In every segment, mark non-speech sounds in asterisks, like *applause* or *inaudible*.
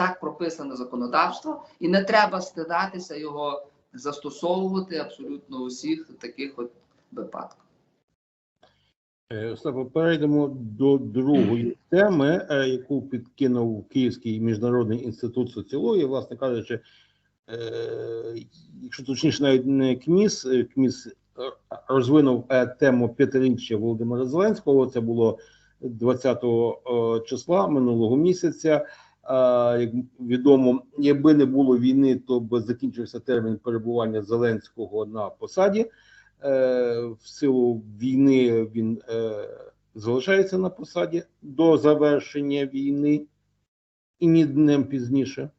Так прописане законодавство, і не треба стидатися його застосовувати абсолютно у всіх таких от випадках. Е, Остапе, перейдемо до другої теми, е, яку підкинув Київський міжнародний інститут соціології, власне кажучи, е, якщо точніше, навіть не КМІС, КМІС розвинув тему п'ятиріччя Володимира Зеленського. Це було 20 е, числа минулого місяця. Як відомо, якби не було війни, то б закінчився термін перебування Зеленського на посаді. Е, в силу війни він е, залишається на посаді до завершення війни і ні днем пізніше.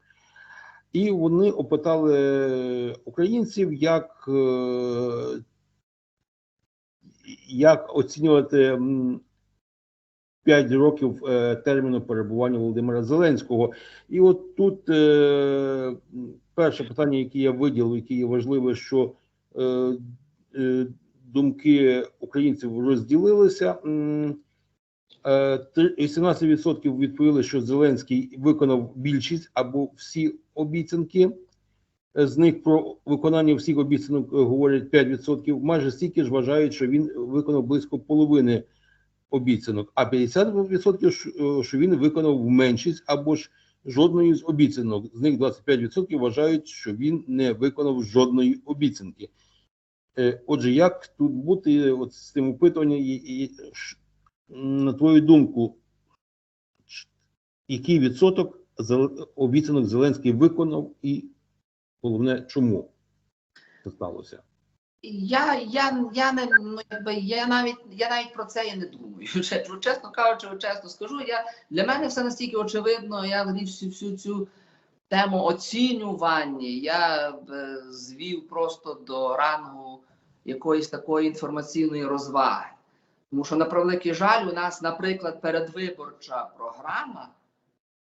І вони опитали українців, як, е, як оцінювати 5 років е, терміну перебування Володимира Зеленського. І от тут е, перше питання, яке я виділив, яке є важливе, що е, е, думки українців розділилися. Е, 18% відповіли, що Зеленський виконав більшість або всі обіцянки. Е, З них про виконання всіх обіцянок е, говорять 5%. Майже стільки ж вважають, що він виконав близько половини обіцянок, а 50% що- е, він виконав меншість або ж жодної з обіцянок. З них 25% вважають, що він не виконав жодної обіцянки. Е, Отже, як тут бути от з цим опитуванням, і, і на твою думку, який відсоток обіцянок Зеленський виконав, і головне, чому це сталося? Я, я, я не ну, якби я навіть я навіть про це і не думаю. *laughs* Чесно, кажучи, чесно скажу. Я для мене все настільки очевидно. Я всю, всю цю тему оцінювання я б, е, звів просто до рангу якоїсь такої інформаційної розваги. Тому що на превеликий жаль, у нас, наприклад, передвиборча програма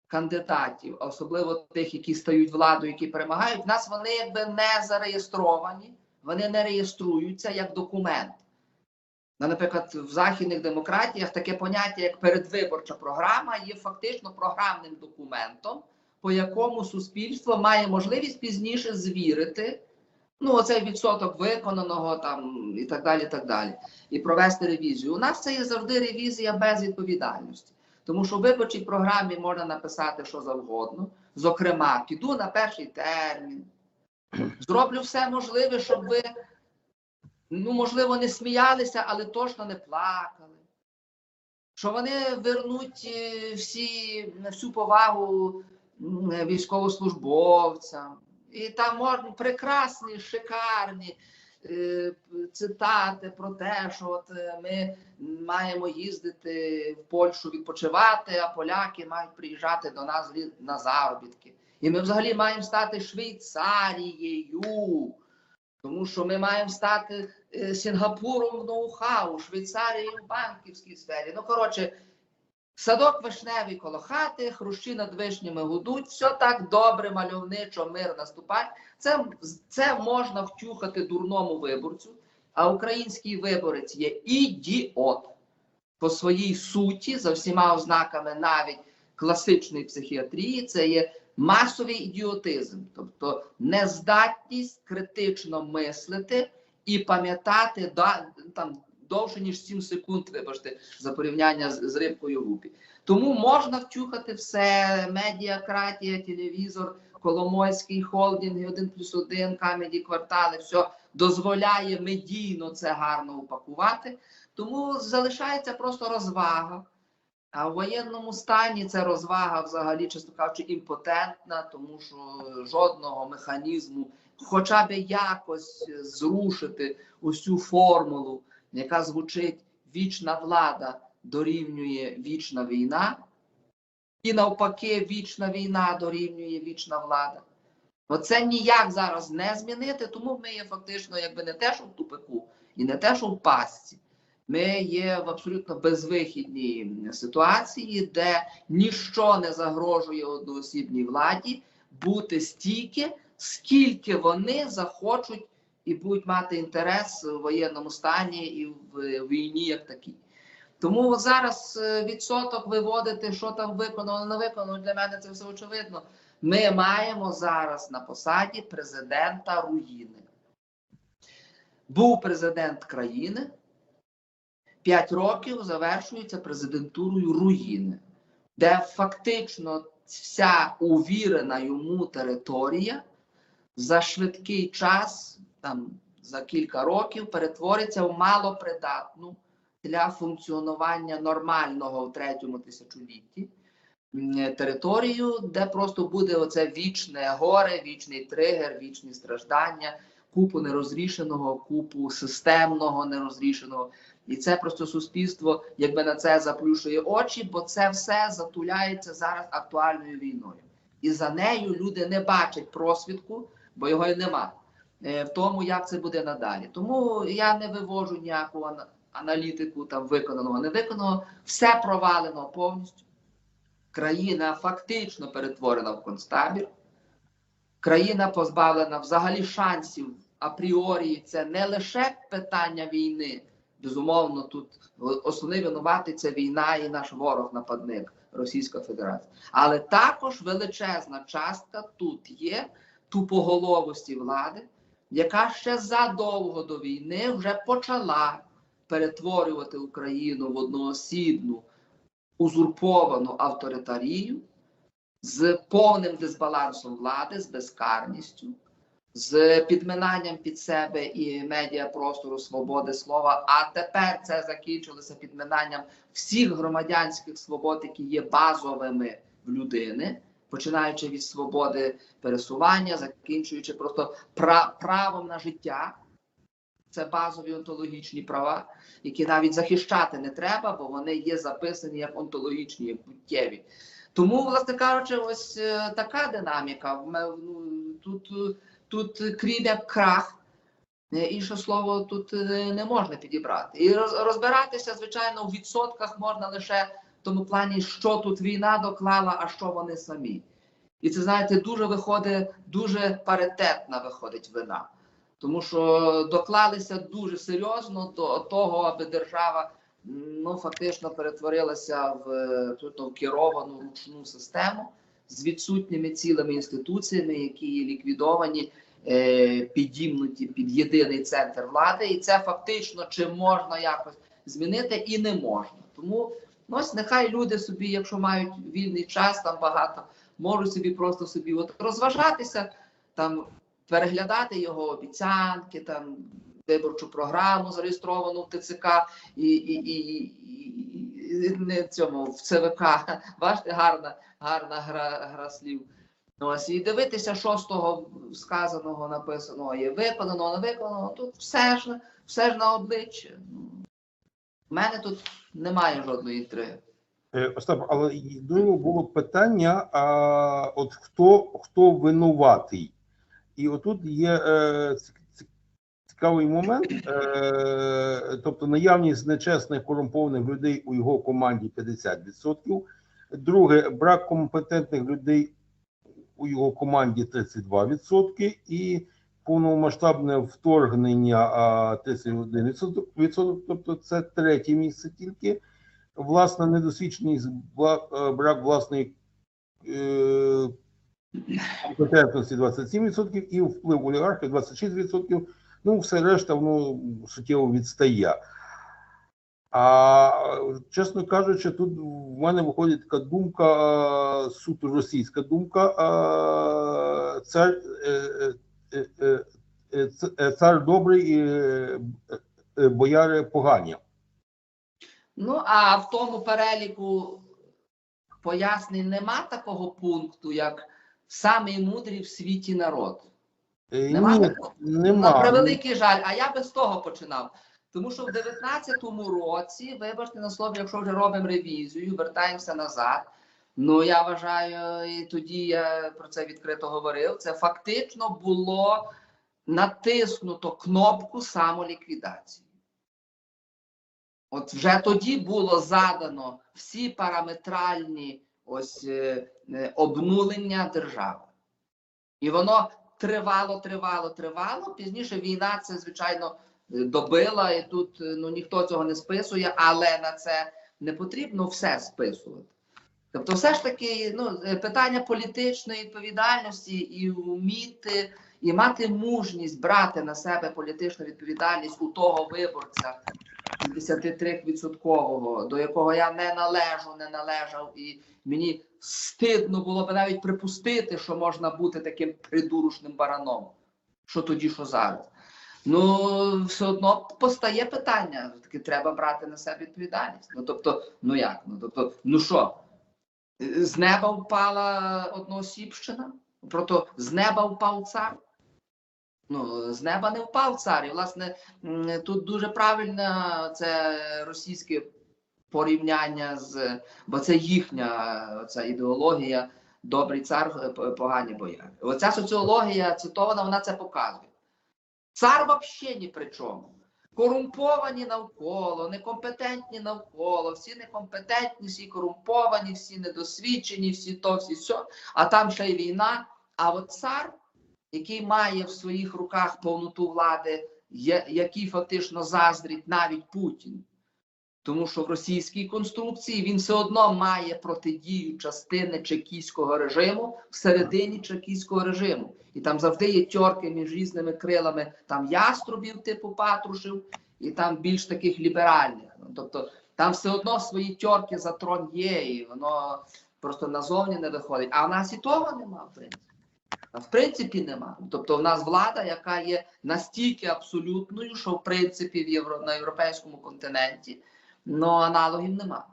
кандидатів, особливо тих, які стають владою, які перемагають, в нас вони якби не зареєстровані вони не реєструються як документ. Наприклад, в західних демократіях таке поняття, як передвиборча програма, є фактично програмним документом, по якому суспільство має можливість пізніше звірити ну, оцей відсоток виконаного там і так далі, і так далі, і провести ревізію. У нас це є завжди ревізія без відповідальності. Тому що в виборчій програмі можна написати що завгодно. Зокрема, піду на перший термін, *clears throat* Зроблю все можливе, щоб ви, ну, можливо, не сміялися, але точно не плакали. Що вони вернуть е, всі, всю повагу військовослужбовцям. І там прекрасні, шикарні е, цитати про те, що от е, ми маємо їздити в Польщу відпочивати, а поляки мають приїжджати до нас на заробітки. І ми взагалі маємо стати Швейцарією, тому що ми маємо стати е, Сінгапуром в ноу-хау, Швейцарією в банківській сфері. Ну, коротше, садок вишневий коло хати, хрущі над вишнями гудуть, все так добре, мальовничо, мир наступає. Це, це можна втюхати дурному виборцю, а український виборець є ідіот по своїй суті, за всіма ознаками навіть класичної психіатрії, це є масовий ідіотизм, тобто нездатність критично мислити і пам'ятати да, там довше ніж 7 секунд, вибачте, за порівняння з, з рибкою гупі. Тому можна втюхати все: медіакратія, телевізор, Коломойський холдинг, 1 плюс 1, камеді квартали, все дозволяє медійно це гарно упакувати. Тому залишається просто розвага. А в воєнному стані ця розвага взагалі, чесно кажучи, імпотентна, тому що жодного механізму, хоча б якось зрушити усю формулу, яка звучить вічна влада дорівнює вічна війна, і навпаки, вічна війна дорівнює вічна влада. Оце ніяк зараз не змінити, тому ми є фактично якби не те, що в тупику, і не те, що в пастці. Ми є в абсолютно безвихідній ситуації, де ніщо не загрожує одноосібній владі бути стільки, скільки вони захочуть і будуть мати інтерес в воєнному стані і в війні, як такій. Тому зараз е, відсоток виводити, що там виконано, не виконано, для мене це все очевидно. Ми маємо зараз на посаді президента руїни. Був президент країни, 5 років завершується президентурою руїни, де фактично вся увірена йому територія за швидкий час, там за кілька років, перетвориться в малопридатну для функціонування нормального в третьому тисячолітті територію, де просто буде оце вічне горе, вічний тригер, вічні страждання, купу нерозрішеного, купу системного нерозрішеного. І це просто суспільство, якби на це заплющує очі, бо це все затуляється зараз актуальною війною. І за нею люди не бачать просвідку, бо його й нема е, в тому, як це буде надалі. Тому я не вивожу ніяку аналітику там виконаного, не виконаного. Все провалено повністю. Країна фактично перетворена в концтабір. Країна позбавлена взагалі шансів апріорі. Це не лише питання війни. Безумовно, тут основний винуватий це війна і наш ворог-нападник Російська Федерація. Але також величезна частка тут є тупоголовості влади, яка ще задовго до війни вже почала перетворювати Україну в одноосібну узурповану авторитарію з повним дисбалансом влади, з безкарністю, з підминанням під себе і медіапростору свободи слова. А тепер це закінчилося підминанням всіх громадянських свобод, які є базовими в людини, починаючи від свободи пересування, закінчуючи просто пра- правом на життя. Це базові онтологічні права, які навіть захищати не треба, бо вони є записані як онтологічні, як буттєві. Тому, власне кажучи, ось е, така динаміка. Ме- ну, Тут, е, тут крім як крах, е, інше слово тут е, не можна підібрати. І розбиратися, звичайно, в відсотках можна лише в тому плані, що тут війна доклала, а що вони самі. І це, знаєте, дуже виходить, дуже паритетна виходить вина. Тому що доклалися дуже серйозно до того, аби держава ну, фактично перетворилася в, е, тут, в керовану ручну систему з відсутніми цілими інституціями, які є ліквідовані, е, підімнуті під єдиний центр влади. І це фактично чи можна якось змінити, і не можна. Тому ну, ось нехай люди собі, якщо мають вільний час, там багато, можуть собі просто собі от розважатися, там переглядати його обіцянки, там виборчу програму зареєстровану в ТЦК і, і, і, і, і не в цьому в ЦВК. Бачите, гарна, гарна гра, гра слів. Ось і дивитися, що з того сказаного написаного є виконаного, не виконаного. Тут все ж все ж на обличчя. Ну, У мене тут немає жодної інтриги. Е, Остап, але й було питання: а от хто, хто винуватий? І отут є е, цікавий момент, е, тобто наявність нечесних корумпованих людей у його команді 50%. Друге, брак компетентних людей у його команді 32%. І повномасштабне вторгнення 31%, тобто це третє місце тільки власна недосвідченість, е, брак власної е, компетентності 27% і вплив олігархів 26%. Ну, все решта, воно суттєво відстає. А чесно кажучи, тут в мене виходить така думка, е, суто російська думка. е, Цар, е, цар добрий, е, бояри погані. Ну, а в тому переліку пояснень нема такого пункту, як самий мудрий в світі народ. Е, Нема Ні, такого? нема. На превеликий жаль, а я би з того починав. Тому що в 19-му році, вибачте на слово, якщо вже робимо ревізію, вертаємося назад. Ну я вважаю, і тоді я про це відкрито говорив. Це фактично було натиснуто кнопку самоліквідації. От вже тоді було задано всі параметральні ось е, е, обнулення держави. І воно тривало, тривало, тривало. Пізніше війна це, звичайно, добила, і тут ну ніхто цього не списує, але на це не потрібно все списувати. Тобто, все ж таки, ну, е, питання політичної відповідальності і вміти, і мати мужність брати на себе політичну відповідальність у того виборця 53-відсоткового, до якого я не належу, не належав, і мені стидно було б навіть припустити, що можна бути таким придурушним бараном. Що тоді, що зараз. Ну, все одно постає питання. Таки треба брати на себе відповідальність. Ну тобто, ну як? Ну тобто, ну що? З неба впала одноосібщина? Просто з неба впав цар? Ну, з неба не впав цар. І, власне, тут дуже правильно це російське порівняння з. Бо це їхня ця ідеологія. Добрий цар, е, погані бояри. Оця соціологія цитована, вона це показує. Цар взагалі ні при чому. Корумповані навколо, некомпетентні навколо, всі некомпетентні, всі корумповані, всі недосвідчені, всі то, всі сьо, а там ще й війна. А от цар, який має в своїх руках повноту влади, який фактично заздрить навіть Путін. Тому що в російській конструкції він все одно має протидію частини чекійського режиму всередині чекійського режиму. І там завжди є тьорки між різними крилами там яструбів, типу Патрушев, і там більш таких ліберальних. Ну, тобто там все одно свої тьорки за трон є, і воно просто назовні не виходить. А в нас і того нема, в принципі. В принципі нема. Тобто в нас влада, яка є настільки абсолютною, що в принципі в євро, на європейському континенті ну, аналогів нема.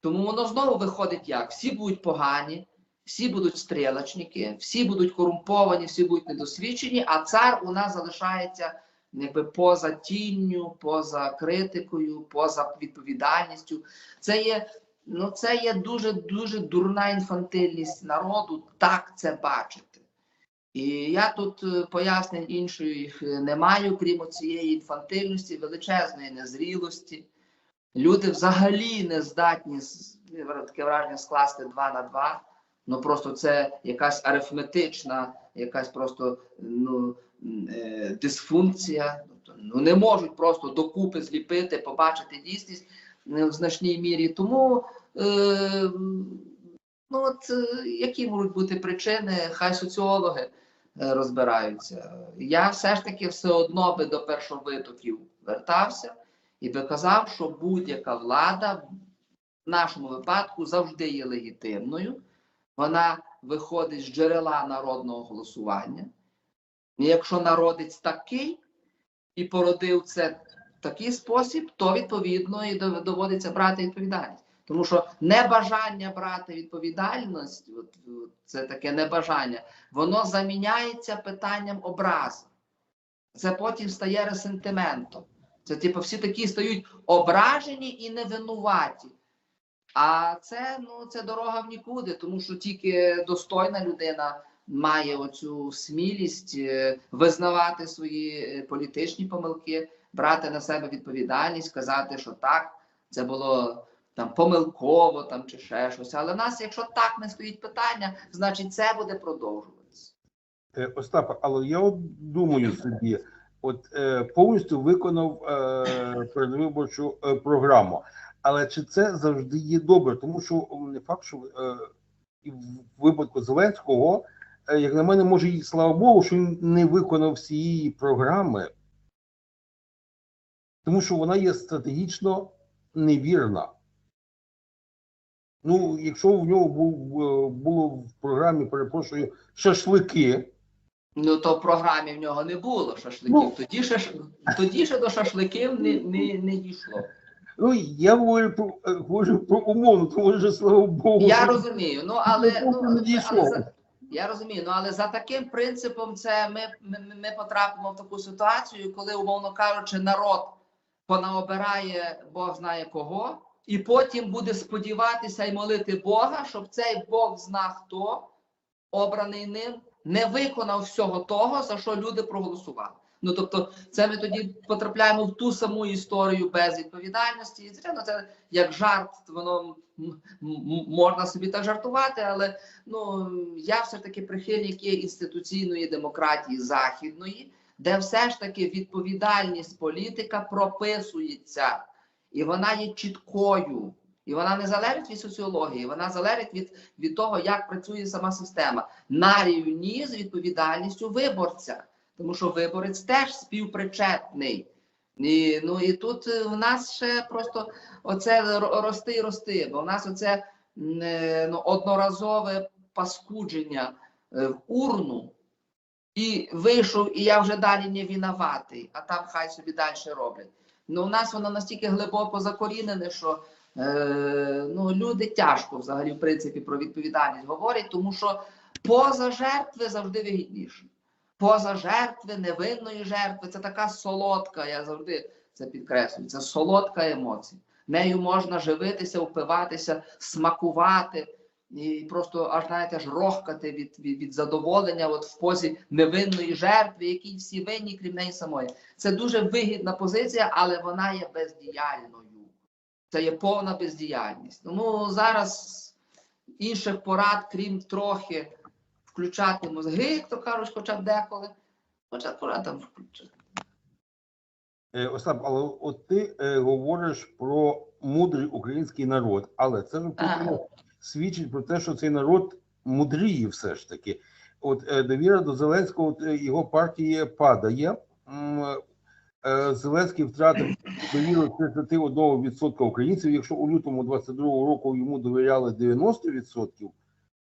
Тому воно знову виходить як? Всі будуть погані, всі будуть стрілочники, всі будуть корумповані, всі будуть недосвідчені, а цар у нас залишається якби поза тінню, поза критикою, поза відповідальністю. Це є, ну, це є дуже дуже дурна інфантильність народу так це бачити. І я тут е, пояснень інших е, не маю, крім цієї інфантильності, величезної незрілості. Люди взагалі не здатні таке враження скласти 2 на 2. Ну просто це якась арифметична, якась просто ну, е, дисфункція. Тобто, ну не можуть просто докупи зліпити, побачити дійсність в значній мірі. Тому е, ну от які можуть бути причини, хай соціологи розбираються. Я все ж таки все одно би до першовитоків вертався і би казав, що будь-яка влада в нашому випадку завжди є легітимною. Вона виходить з джерела народного голосування. І якщо народець такий і породив це в такий спосіб, то відповідно і доводиться брати відповідальність. Тому що небажання брати відповідальність, от, це таке небажання, воно заміняється питанням образи. Це потім стає ресентиментом. Це типу всі такі стають ображені і невинуваті. А це ну це дорога в нікуди, тому що тільки достойна людина має оцю смілість е, визнавати свої е, політичні помилки, брати на себе відповідальність, казати, що так, це було там помилково там чи ще щось. Але нас, якщо так не стоїть питання, значить це буде продовжуватися. Е, Остапа, але я от думаю собі, от е, повністю виконав е, передвиборчу е, програму. Але чи це завжди є добре? Тому що не факт, що е, в випадку Зеленського, е, як на мене, може, і слава Богу, що він не виконав всієї програми, тому що вона є стратегічно невірна. Ну, якщо в нього був, було в програмі, перепрошую, шашлики. Ну то в програмі в нього не було шашликів. Ну. Тоді ще тоді ще до шашликів не, не, не дійшло. Ну, я говорю про, говорю про умовно, тому що слава Богу. Я розумію. Ну але Ну, ну, не але за, я розумію. Ну але за таким принципом, це ми, ми, ми потрапимо в таку ситуацію, коли, умовно кажучи, народ понаобирає Бог знає кого, і потім буде сподіватися і молити Бога, щоб цей Бог зна хто обраний ним не виконав всього того, за що люди проголосували. Ну тобто, це ми тоді потрапляємо в ту саму історію без відповідальності. І звичайно, це як жарт, воно можна собі так жартувати, але ну я все ж таки прихильник є інституційної демократії західної, де все ж таки відповідальність політика прописується, і вона є чіткою. І вона не залежить від соціології, вона залежить від, від того, як працює сама система на рівні з відповідальністю виборця. Тому що виборець теж співпричетний. І, ну і тут е, в нас ще просто оце рости і рости, бо в нас оце е, ну, одноразове паскудження е, в урну, і вийшов, і я вже далі не винуватий, а там хай собі далі роблять. Ну, у нас воно настільки глибоко закорінене, що е, ну, люди тяжко взагалі, в принципі, про відповідальність говорять, тому що поза жертви завжди вигідніше. Поза жертви, невинної жертви, це така солодка, я завжди це підкреслюю, це солодка емоція. Нею можна живитися, впиватися, смакувати і просто аж знаєте, аж рохкати від, від, від задоволення от в позі невинної жертви, якій всі винні, крім неї самої. Це дуже вигідна позиція, але вона є бездіяльною. Це є повна бездіяльність. Тому зараз інших порад, крім трохи включати мозги, як то кажуть, хоча б деколи. Хоча б порад там включити. Е, Остап, але от ти е, говориш про мудрий український народ, але це ж Ага. Свідчить про те, що цей народ мудріє все ж таки. От е, довіра до Зеленського, от, е, його партії падає. Е, Зеленський втратив довіру 31% українців. Якщо у лютому 22-го року йому довіряли 90%,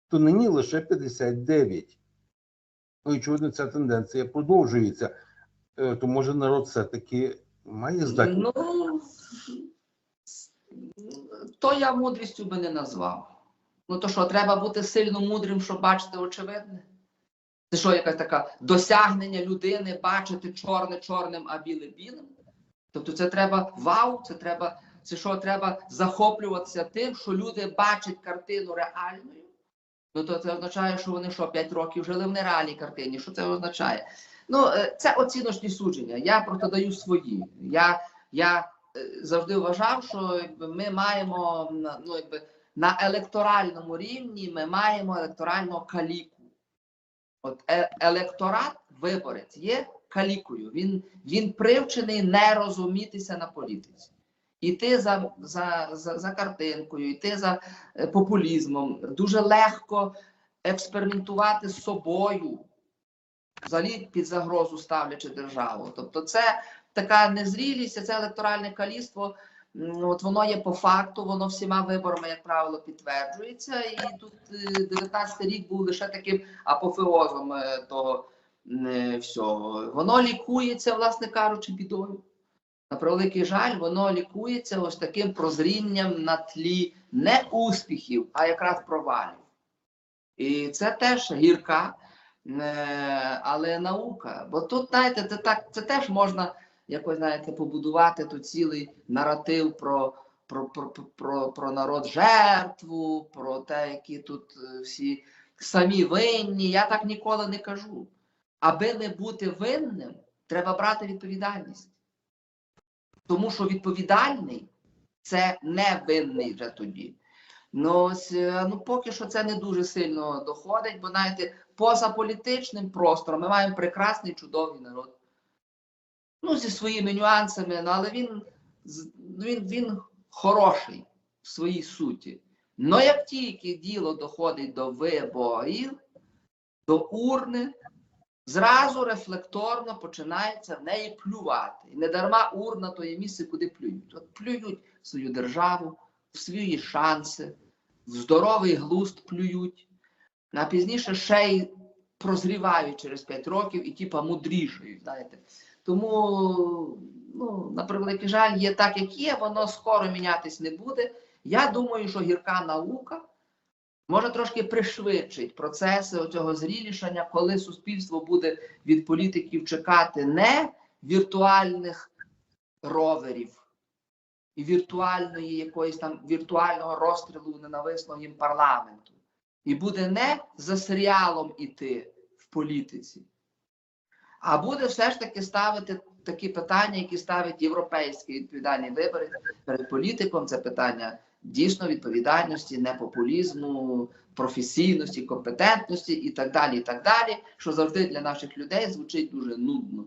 то нині лише 59%. Ну очевидно, ця тенденція продовжується. То може народ все-таки має здатність. Ну, то я мудрістю би не назвав. Ну то що, треба бути сильно мудрим, щоб бачити очевидне? Це що, якась така досягнення людини бачити чорне чорним, а біле білим? Тобто це треба вау, це треба, це що треба захоплюватися тим, що люди бачать картину реальною. Ну то це означає, що вони що, 5 років жили в нереальній картині. Що це означає? Ну, е, це оціночні судження. Я просто даю свої. Я, я е, завжди вважав, що якби, ми маємо ну, якби, на електоральному рівні ми маємо електорального каліку. От е- електорат, виборець, є калікою. Він, він привчений не розумітися на політиці. Іти за, за, за, за картинкою, йти за е, популізмом. Дуже легко експериментувати з собою, взагалі під загрозу ставлячи державу. Тобто, це така незрілість, це електоральне каліство. От воно є по факту, воно всіма виборами, як правило, підтверджується. І тут е, 19 рік був лише таким апофеозом е, того е, всього. Воно лікується, власне кажучи, бідою. На превеликий жаль, воно лікується ось таким прозрінням на тлі не успіхів, а якраз провалів. І це теж гірка, е, але наука. Бо тут, знаєте, це так, це теж можна якось знаєте, побудувати тут цілий наратив про, про, про, про, про народ жертву, про те, які тут е, всі самі винні. Я так ніколи не кажу. Аби не бути винним, треба брати відповідальність. Тому що відповідальний це не винний вже тоді. Ну, е, ну поки що це не дуже сильно доходить, бо знаєте, поза політичним простором ми маємо прекрасний чудовий народ. Ну, зі своїми нюансами, ну, але він, він, він хороший в своїй суті. Ну як тільки діло доходить до виборів, до урни, зразу рефлекторно починається в неї плювати. І не дарма урна то є місце, куди плюють. От плюють в свою державу, в свої шанси, в здоровий глузд плюють, а пізніше ще й прозрівають через 5 років і типа мудрішають, знаєте. Тому, ну, на превеликий жаль, є так, як є, воно скоро мінятись не буде. Я думаю, що гірка наука може трошки пришвидшить процеси цього зрілішання, коли суспільство буде від політиків чекати не віртуальних роверів і віртуальної якоїсь там віртуального розстрілу ненависного їм парламенту, і буде не за серіалом іти в політиці, а буде все ж таки ставити такі питання, які ставить європейські відповідальні вибори перед політиком. Це питання дійсно відповідальності, непопулізму, професійності, компетентності і так далі. і так далі, Що завжди для наших людей звучить дуже нудно.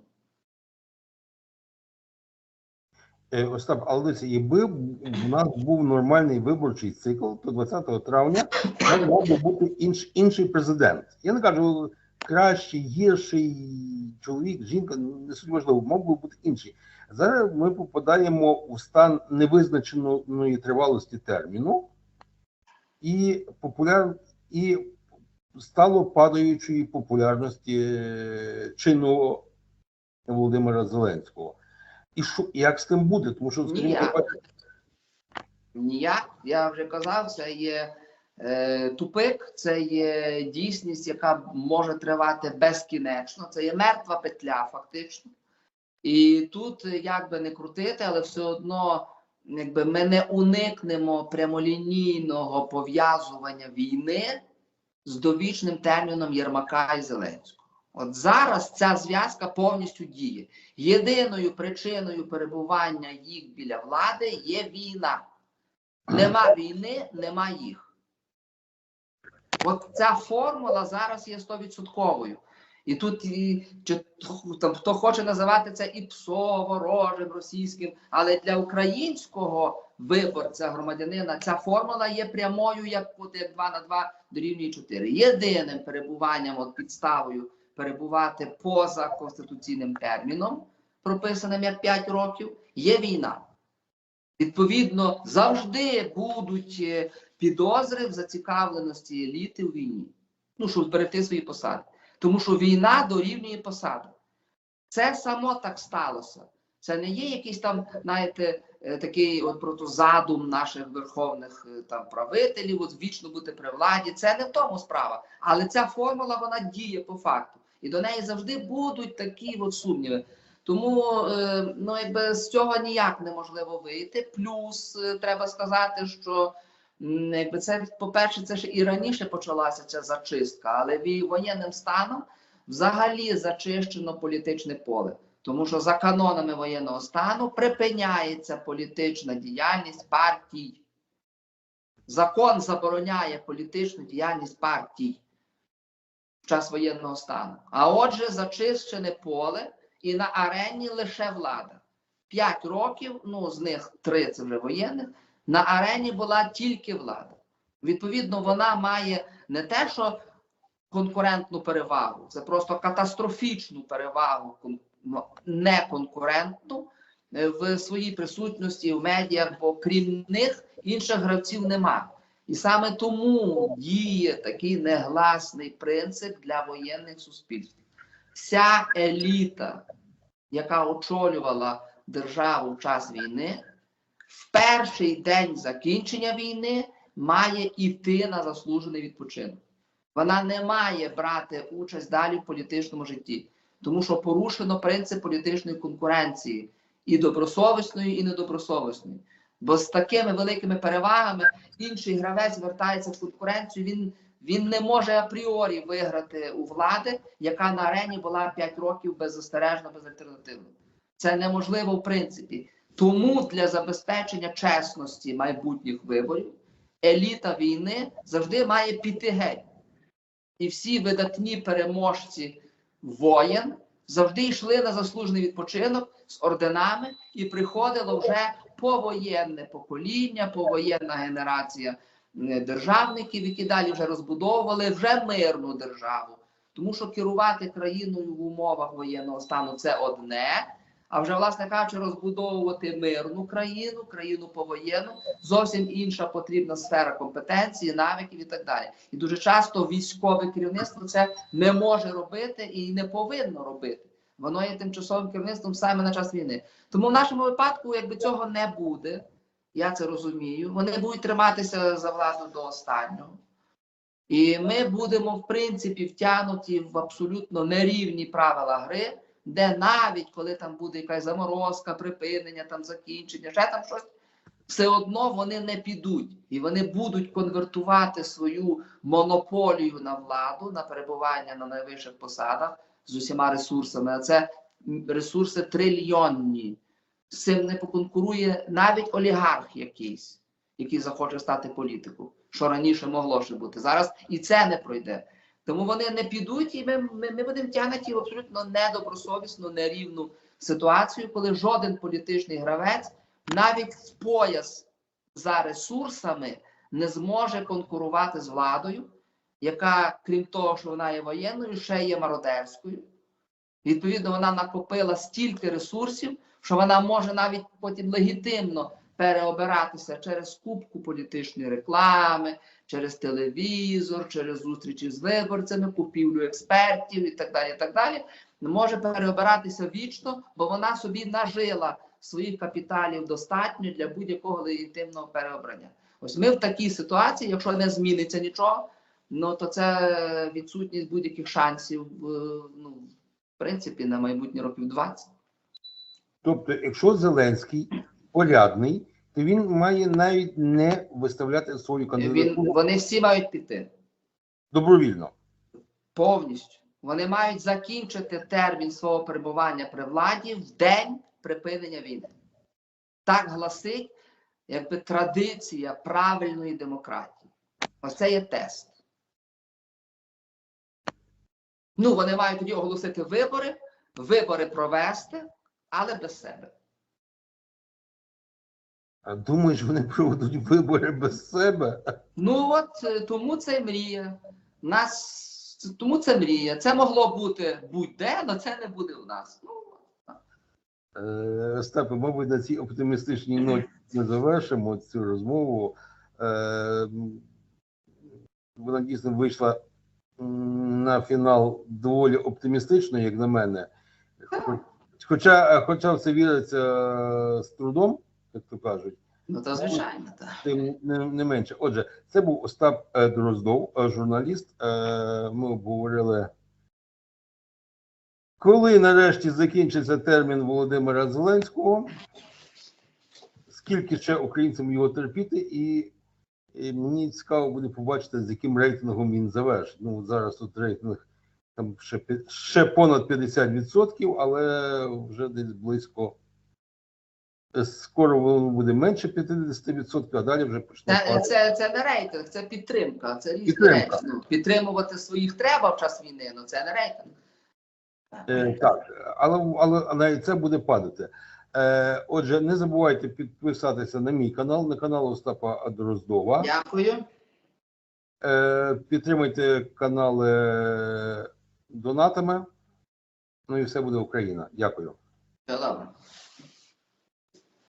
Е, Остап, але дивіться, якби в нас був нормальний виборчий цикл, то 20 травня мав би бути інш, інший президент. Я не кажу кращий, гірший чоловік, жінка, не суть важливо, мав би бути інший. Зараз ми попадаємо у стан невизначеної тривалості терміну і популяр і стало падаючої популярності е, чинного Володимира Зеленського. І що як з тим буде? Тому що скажімо, Ніяк. Ніяк, я вже казав, це є тупик, це є дійсність, яка може тривати безкінечно. Це є мертва петля, фактично. І тут, е, як би не крутити, але все одно якби ми не уникнемо прямолінійного пов'язування війни з довічним терміном Єрмака і Зеленського. От зараз ця зв'язка повністю діє. Єдиною причиною перебування їх біля влади є війна. Нема війни, нема їх. От ця формула зараз є стовідсотковою. І тут і, чи, там, хто хоче називати це і ПСО ворожим російським, але для українського виборця, громадянина, ця формула є прямою, як, як 2 на 2 дорівнює 4. Єдиним перебуванням, от підставою перебувати поза конституційним терміном, прописаним як 5 років, є війна. Відповідно, завжди будуть е, підозри в зацікавленості еліти у війні. Ну, щоб зберегти свої посади. Тому що війна дорівнює посаду. Це само так сталося. Це не є якийсь там, знаєте, е, такий от просто задум наших верховних е, там правителів, от вічно бути при владі. Це не в тому справа. Але ця формула вона діє по факту. І до неї завжди будуть такі от сумніви. Тому е, ну, якби з цього ніяк неможливо вийти. Плюс е, треба сказати, що якби це, по-перше, це ще і раніше почалася ця зачистка, але воєнним станом взагалі зачищено політичне поле. Тому що за канонами воєнного стану припиняється політична діяльність партій. Закон забороняє політичну діяльність партій в час воєнного стану. А отже, зачищене поле і на арені лише влада. П'ять років, ну з них три це вже воєнних, на арені була тільки влада. Відповідно, вона має не те, що конкурентну перевагу, це просто катастрофічну перевагу, ну, не конкурентну е, в своїй присутності в медіах, бо крім них інших гравців нема. І саме тому діє такий негласний принцип для воєнних суспільств. Вся еліта, яка очолювала державу в час війни, в перший день закінчення війни має йти на заслужений відпочинок. Вона не має брати участь далі в політичному житті, тому що порушено принцип політичної конкуренції і добросовісної, і недобросовісної. Бо з такими великими перевагами інший гравець вертається в конкуренцію. Він, він не може апріорі виграти у влади, яка на арені була 5 років беззастережно, безальтернативно. Це неможливо в принципі. Тому для забезпечення чесності майбутніх виборів еліта війни завжди має піти геть. І всі видатні переможці воєн завжди йшли на заслужений відпочинок з орденами, і приходило вже повоєнне покоління, повоєнна генерація державників, які далі вже розбудовували вже мирну державу. Тому що керувати країною в умовах воєнного стану це одне. А вже, власне кажучи, розбудовувати мирну країну, країну повоєнну, зовсім інша потрібна сфера компетенції, навиків і так далі. І дуже часто військове керівництво це не може робити і не повинно робити. Воно є тимчасовим керівництвом саме на час війни. Тому в нашому випадку, якби цього не буде, я це розумію. Вони будуть триматися за владу до останнього. І ми будемо, в принципі, втягнуті в абсолютно нерівні правила гри, де навіть коли там буде якась заморозка, припинення, там закінчення, ще там щось, все одно вони не підуть. І вони будуть конвертувати свою монополію на владу, на перебування на найвищих посадах з усіма ресурсами. А це ресурси трильйонні. З цим не поконкурує навіть олігарх якийсь, який захоче стати політиком, що раніше могло ще бути. Зараз і це не пройде. Тому вони не підуть, і ми, ми, ми будемо тягнуті в абсолютно недобросовісну, нерівну ситуацію, коли жоден політичний гравець навіть в пояс за ресурсами не зможе конкурувати з владою, яка, крім того, що вона є воєнною, ще є мародерською. Відповідно, вона накопила стільки ресурсів, що вона може навіть потім легітимно переобиратися через кубку політичної реклами, через телевізор, через зустрічі з виборцями, купівлю експертів і так далі. І так далі. Може переобиратися вічно, бо вона собі нажила своїх капіталів достатньо для будь-якого легітимного переобрання. Ось ми в такій ситуації, якщо не зміниться нічого, ну то це відсутність будь-яких шансів, е, ну, в принципі, на майбутні років 20. Тобто, якщо Зеленський порядний, то він має навіть не виставляти свою Він, вони всі мають піти добровільно. повністю. Вони мають закінчити термін свого перебування при владі в день припинення війни. Так гласить, якби традиція правильної демократії. Оце є тест. Ну, вони мають тоді оголосити вибори, вибори провести, але без себе. А Думаєш, вони проведуть вибори без себе? Ну от е, тому це мрія. Нас тому це мрія. Це могло бути будь-де, але це не буде у нас. Ну, Е, Остапе, мабуть, на цій оптимістичній ноті ми завершимо цю розмову. Е, Вона дійсно вийшла на фінал доволі оптимістично, як на мене. Хоча, хоча в це віриться е, з трудом, як то кажуть, ну то звичайно, так. тим не, не менше. Отже, це був Остап е, Дроздов, е, журналіст. Ми обговорили, коли нарешті закінчиться термін Володимира Зеленського, скільки ще українцям його терпіти, і, і мені цікаво буде побачити, з яким рейтингом він завершить. Ну, зараз тут рейтинг там ще, ще понад 50%, але вже десь близько. е, Скоро воно буде менше 50%, а далі вже почне Це, це, це не рейтинг, це підтримка. Це різні Підтримка. речі. Ну, підтримувати своїх треба в час війни, ну це не рейтинг. Е, так, але, але, але і це буде падати. Е, отже, не забувайте підписатися на мій канал, на канал Остапа Дроздова. Дякую. Е, підтримайте канали донатами. Ну і все буде Україна. Дякую. Добре.